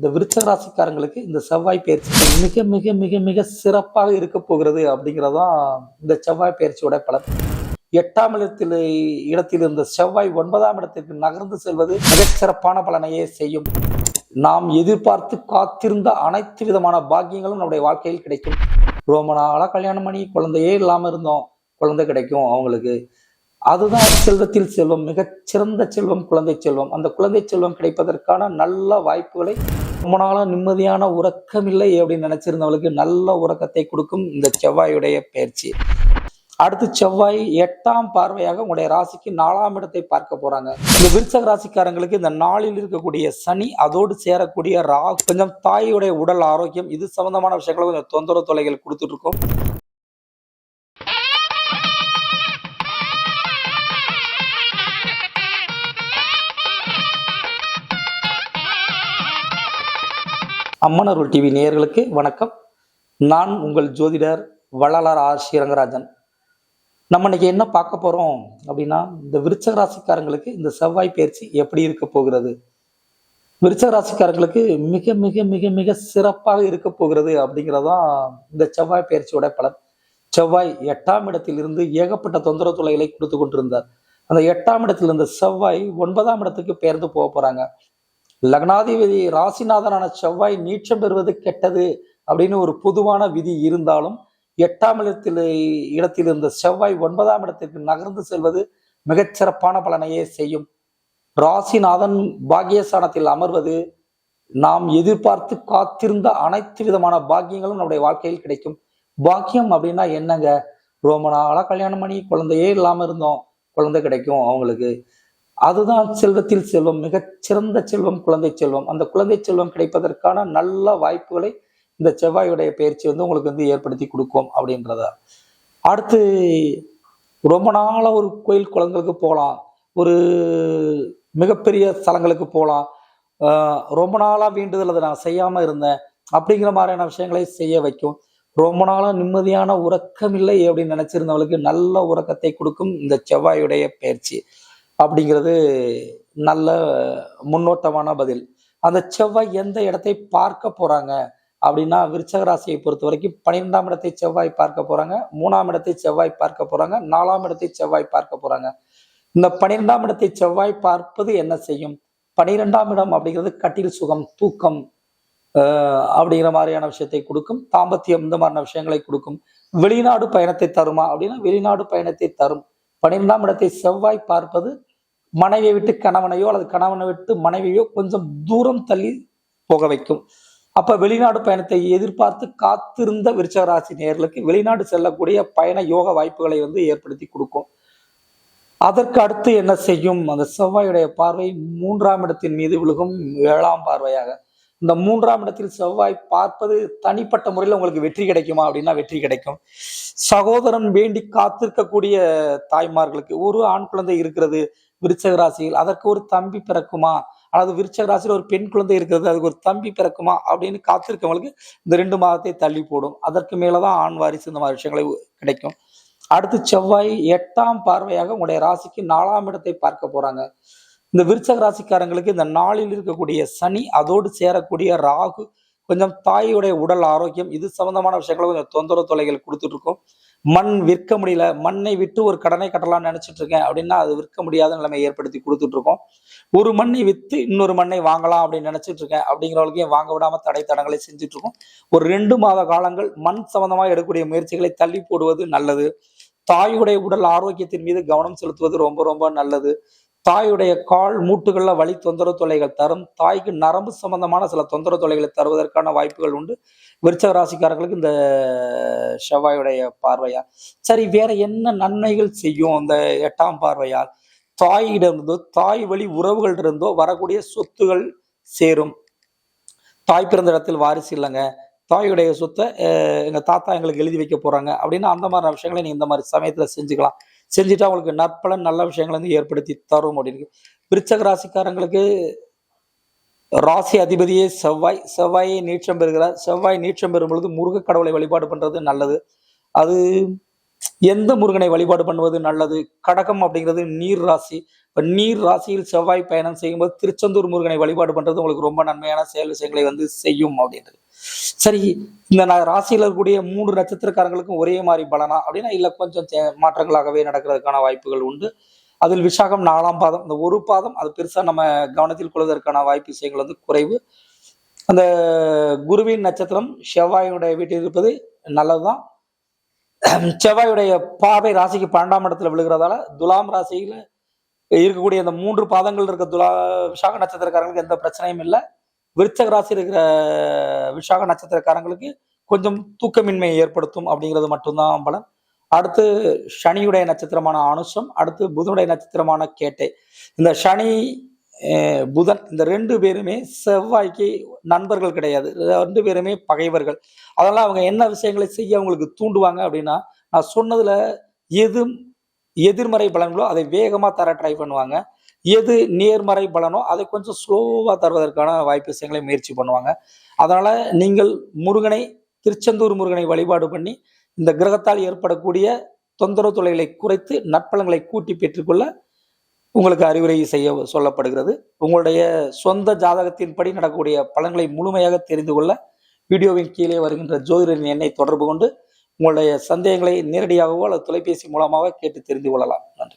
இந்த விருச்சக ராசிக்காரங்களுக்கு இந்த செவ்வாய் பயிற்சி மிக மிக மிக மிக சிறப்பாக இருக்க போகிறது அப்படிங்கிறதான் இந்த செவ்வாய் பயிற்சியோட பலன். எட்டாம் இடத்தில் இடத்தில் இருந்த செவ்வாய் ஒன்பதாம் இடத்திற்கு நகர்ந்து செல்வது மிகச் சிறப்பான பலனையே செய்யும். நாம் எதிர்பார்த்து காத்திருந்த அனைத்து விதமான பாக்கியங்களும் நம்முடைய வாழ்க்கையில் கிடைக்கும். ரொம்ப நாளாக கல்யாணம் பண்ணி குழந்தையே இல்லாமல் இருந்தோம். குழந்தை கிடைக்கும் அவங்களுக்கு. அதுதான் செல்வத்தில் செல்வம் மிகச்சிறந்த செல்வம் குழந்தை செல்வம். அந்த குழந்தை செல்வம் கிடைப்பதற்கான நல்ல வாய்ப்புகளை ரொம்ப நாளாக நிம்மதியான உறக்கம் இல்லை அப்படின்னு நினச்சிருந்தவளுக்கு நல்ல உறக்கத்தை கொடுக்கும் இந்த செவ்வாயுடைய பயிற்சி. அடுத்து செவ்வாய் எட்டாம் பார்வையாக உங்களுடைய ராசிக்கு நாலாம் இடத்தை பார்க்க போறாங்க. இந்த விருச்சக ராசிக்காரங்களுக்கு இந்த நாளில் இருக்கக்கூடிய சனி அதோடு சேரக்கூடிய ரா கொஞ்சம் தாயுடைய உடல் ஆரோக்கியம் இது சம்பந்தமான விஷயங்களை கொஞ்சம் தொந்தரவு தொலைகள் கொடுத்துட்டு இருக்கோம். அம்மனருள் டிவி நேயர்களுக்கு வணக்கம். நான் உங்கள் ஜோதிடர் வள்ளலார் ஆர் ஸ்ரீரங்கராஜன். நம்ம இன்னைக்கு என்ன பார்க்க போறோம் அப்படின்னா இந்த விருச்சக ராசிக்காரங்களுக்கு இந்த செவ்வாய் பயிற்சி எப்படி இருக்க போகிறது? விருச்சக ராசிக்காரங்களுக்கு மிக மிக மிக மிக சிறப்பாக இருக்க போகிறது அப்படிங்கிறதான் இந்த செவ்வாய் பயிற்சியோட பலன். செவ்வாய் எட்டாம் இடத்திலிருந்து ஏகப்பட்ட தொந்தரவு தொலைகளை கொடுத்து கொண்டிருந்தார். அந்த எட்டாம் இடத்தில் இருந்த செவ்வாய் ஒன்பதாம் இடத்துக்கு பெயர்ந்து போக போறாங்க. லக்னாதிபதி ராசிநாதனான செவ்வாய் நீச்சம் பெறுவது கெட்டது அப்படின்னு ஒரு பொதுவான விதி இருந்தாலும் எட்டாம் இடத்தில் இடத்தில் இருந்த செவ்வாய் ஒன்பதாம் இடத்திற்கு நகர்ந்து செல்வது மிகச்சிறப்பான பலனையே செய்யும். ராசிநாதன் பாக்கியஸ்தானத்தில் அமர்வது நாம் எதிர்பார்த்து காத்திருந்த அனைத்து விதமான பாக்கியங்களும் நம்முடைய வாழ்க்கையில் கிடைக்கும். பாக்கியம் அப்படின்னா என்னங்க? ரொம்ப நாளாக கல்யாணம் பண்ணி குழந்தையே இல்லாமல் இருந்தோம். குழந்தை கிடைக்கும் அவங்களுக்கு. அதுதான் செல்வத்தில் செல்வம் மிகச்சிறந்த செல்வம் குழந்தை செல்வம். அந்த குழந்தை செல்வம் கிடைப்பதற்கான நல்ல வாய்ப்புகளை இந்த செவ்வாயுடைய பயிற்சி வந்து உங்களுக்கு வந்து ஏற்படுத்தி கொடுக்கும் அப்படின்றத. அடுத்து ரொம்ப நாளாக ஒரு கோயில் குளங்களுக்கு போகலாம். ஒரு மிகப்பெரிய ஸ்தலங்களுக்கு போகலாம். ரொம்ப நாளாக வேண்டுதல் அதை நான் செய்யாமல் இருந்தேன். அப்படிங்கிற மாதிரியான விஷயங்களை செய்ய வைக்கும். ரொம்ப நாளாக நிம்மதியான உறக்கம் இல்லை அப்படின்னு நினச்சிருந்தவளுக்கு நல்ல உறக்கத்தை கொடுக்கும் இந்த செவ்வாயுடைய பயிற்சி. அப்படிங்கிறது நல்ல முன்னோட்டமான பதில். அந்த செவ்வாய் எந்த இடத்தை பார்க்க போறாங்க? அப்படின்னா விருச்சக ராசியை பொறுத்த வரைக்கும் பன்னிரெண்டாம் இடத்தை செவ்வாய் பார்க்க போறாங்க மூணாம் இடத்தை செவ்வாய் பார்க்க போறாங்க நாலாம் இடத்தை செவ்வாய் பார்க்க போறாங்க. இந்த பன்னிரெண்டாம் இடத்தை செவ்வாய் பார்ப்பது என்ன செய்யும்? பன்னிரெண்டாம் இடம் அப்படிங்கிறது கட்டில் சுகம் தூக்கம் அப்படிங்கிற மாதிரியான விஷயத்தை கொடுக்கும். தாம்பத்தியம் இந்த மாதிரியான விஷயங்களை கொடுக்கும். வெளிநாடு பயணத்தை தருமா அப்படின்னா வெளிநாடு பயணத்தை தரும். பன்னிரெண்டாம் இடத்தை செவ்வாய் பார்ப்பது மனைவியை விட்டு கணவனையோ அல்லது கணவனை விட்டு மனைவியோ கொஞ்சம் தூரம் தள்ளி போக வைக்கும். அப்ப வெளிநாடு பயணத்தை எதிர்பார்த்து காத்திருந்த விருச்சகராசி நேர்களுக்கு வெளிநாடு செல்லக்கூடிய பயண யோக வாய்ப்புகளை வந்து ஏற்படுத்தி கொடுக்கும். அதற்கு அடுத்து என்ன செய்யும்? அந்த செவ்வாயுடைய பார்வை மூன்றாம் இடத்தின் மீது விழுகும். ஏழாம் பார்வையாக இந்த மூன்றாம் இடத்தில் செவ்வாய் பார்ப்பது தனிப்பட்ட முறையில் உங்களுக்கு வெற்றி கிடைக்குமா அப்படின்னா வெற்றி கிடைக்கும். சகோதரன் வேண்டி காத்திருக்கக்கூடிய தாய்மார்களுக்கு ஒரு ஆண் குழந்தை இருக்கிறது விருச்சக ராசியில் அதற்கு ஒரு தம்பி பிறக்குமா? அல்லது விருச்சக ராசியில் ஒரு பெண் குழந்தை இருக்கிறது அதுக்கு ஒரு தம்பி பிறக்குமா? அப்படின்னு காத்திருக்கவங்களுக்கு இந்த ரெண்டு மாதத்தை தள்ளி போடும். அதற்கு மேலதான் ஆண் வாரிசு இந்த மாதிரி விஷயங்களை கிடைக்கும். அடுத்து செவ்வாய் எட்டாம் பார்வையாக உங்களுடைய ராசிக்கு நாலாம் இடத்தை பார்க்க போறாங்க. இந்த விருச்சக ராசிக்காரங்களுக்கு இந்த நாளில் இருக்கக்கூடிய சனி அதோடு சேரக்கூடிய ராகு கொஞ்சம் தாயுடைய உடல் ஆரோக்கியம் இது சம்பந்தமான விஷயங்களை கொஞ்சம் தொந்தரவு தொலைகள் கொடுத்துட்டு இருக்கோம் மண் விற்க முடியல மண்ணை விட்டு ஒரு கடனை கட்டலாம்னு நினைச்சிட்டு இருக்கேன் அப்படின்னா அது விற்க முடியாத நிலைமை ஏற்படுத்தி கொடுத்துட்டு இருக்கோம் ஒரு மண்ணை வித்து இன்னொரு மண்ணை வாங்கலாம் அப்படின்னு நினைச்சிட்டு இருக்கேன் அப்படிங்கிறவங்களுக்கும் வாங்க விடாம தடை தடங்களை செஞ்சுட்டு இருக்கோம் ஒரு ரெண்டு மாத காலங்கள் மண் சம்பந்தமாக எடுக்கக்கூடிய முயற்சிகளை தள்ளி போடுவது நல்லது. தாயுடைய உடல் ஆரோக்கியத்தின் மீது கவனம் செலுத்துவது ரொம்ப ரொம்ப நல்லது. தாயுடைய கால் மூட்டுகளில் வலி தொந்தரவு தொல்லைகள் தரும். தாய்க்கு நரம்பு சம்பந்தமான சில தொந்தரவு தொல்லைகளை தருவதற்கான வாய்ப்புகள் உண்டு. விருச்சக ராசிக்காரர்களுக்கு இந்த செவ்வாயுடைய பார்வையால். சரி வேற என்ன நன்மைகள் செய்யும் அந்த எட்டாம் பார்வையால்? தாயிடமிருந்தோ தாய் வழி உறவுகள் இருந்தோ வரக்கூடிய சொத்துகள் சேரும். தாய் பிறந்த இடத்தில் வாரிசு இல்லைங்க. தாயுடைய சொத்தை எங்கள் தாத்தா எங்களுக்கு எழுதி வைக்க போகிறாங்க அப்படின்னு அந்த மாதிரி விஷயங்களை நீங்கள் இந்த மாதிரி சமயத்தில் செஞ்சுக்கலாம். செஞ்சுட்டா அவங்களுக்கு நற்பலன் நல்ல விஷயங்களை வந்து ஏற்படுத்தி தரும் அப்படின்னு. விருச்சக ராசிக்காரங்களுக்கு ராசி அதிபதியே செவ்வாய். செவ்வாயை நீச்சம் பெறுகிறார். செவ்வாய் நீச்சம் பெறும் பொழுது முருக கடவுளை வழிபாடு பண்ணுறது நல்லது. அது எந்த முருகனை வழிபாடு பண்ணுவது நல்லது? கடகம் அப்படிங்கிறது நீர் ராசி. இப்போ நீர் ராசியில் செவ்வாய் பயணம் செய்யும்போது திருச்செந்தூர் முருகனை வழிபாடு பண்ணுறது உங்களுக்கு ரொம்ப நன்மையான செயல் விஷயங்களை வந்து செய்யும் அப்படின்றது. சரி இந்த ராசியில் இருக்கக்கூடிய மூன்று நட்சத்திரக்காரங்களுக்கும் ஒரே மாதிரி பலனா? அப்படின்னா இல்லை கொஞ்சம் மாற்றங்களாகவே நடக்கிறதுக்கான வாய்ப்புகள் உண்டு. அதில் விசாகம் நாலாம் பாதம். இந்த ஒரு பாதம் அது பெருசாக நம்ம கவனத்தில் கொள்வதற்கான வாய்ப்பு விஷயங்கள் வந்து குறைவு. அந்த குருவின் நட்சத்திரம் செவ்வாயுடைய வீட்டில் இருப்பது நல்லதுதான். செவ்வாயுடைய பார்வை ராசிக்கு பன்னெண்டாம் இடத்துல விழுகிறதால துலாம் ராசியில இருக்கக்கூடிய அந்த மூன்று பாதங்கள் இருக்க துலா விசாக நட்சத்திரக்காரங்களுக்கு எந்த பிரச்சனையும் இல்லை. விருச்சக ராசி இருக்கிற விஷாக நட்சத்திரக்காரங்களுக்கு கொஞ்சம் தூக்கமின்மையை ஏற்படுத்தும் அப்படிங்கிறது மட்டும்தான் பலன். அடுத்து சனியுடைய நட்சத்திரமான அனுஷம் அடுத்து புதனுடைய நட்சத்திரமான கேட்டை. இந்த சனி புதன். இந்த ரெண்டு பேருமே செவ்வாய்க்கு நண்பர்கள் கிடையாது. ரெண்டு பேருமே பகைவர்கள். அதெல்லாம் அவங்க என்ன விஷயங்களை செய்ய அவங்களுக்கு தூண்டுவாங்க அப்படின்னா நான் சொன்னதில் எது எதிர்மறை பலன்களோ அதை வேகமாக தர ட்ரை பண்ணுவாங்க. எது நேர்மறை பலனோ அதை கொஞ்சம் ஸ்லோவாக தருவதற்கான வாய்ப்பு விஷயங்களை முயற்சி பண்ணுவாங்க. அதனால் நீங்கள் முருகனை திருச்செந்தூர் முருகனை வழிபாடு பண்ணி இந்த கிரகத்தால் ஏற்படக்கூடிய தொந்தரவு தொலைகளை குறைத்து நற்பலங்களை கூட்டி பெற்றுக்கொள்ள உங்களுக்கு அறிவுரை செய்ய சொல்லப்படுகிறது. உங்களுடைய சொந்த ஜாதகத்தின்படி நடக்கக்கூடிய பலன்களை முழுமையாக தெரிந்து கொள்ள வீடியோவின் கீழே வருகின்ற ஜோதிடரின் எண்ணை தொடர்பு கொண்டு உங்களுடைய சந்தேகங்களை நேரடியாகவோ அல்லது தொலைபேசி மூலமாக கேட்டு தெரிந்து கொள்ளலாம். நன்றி.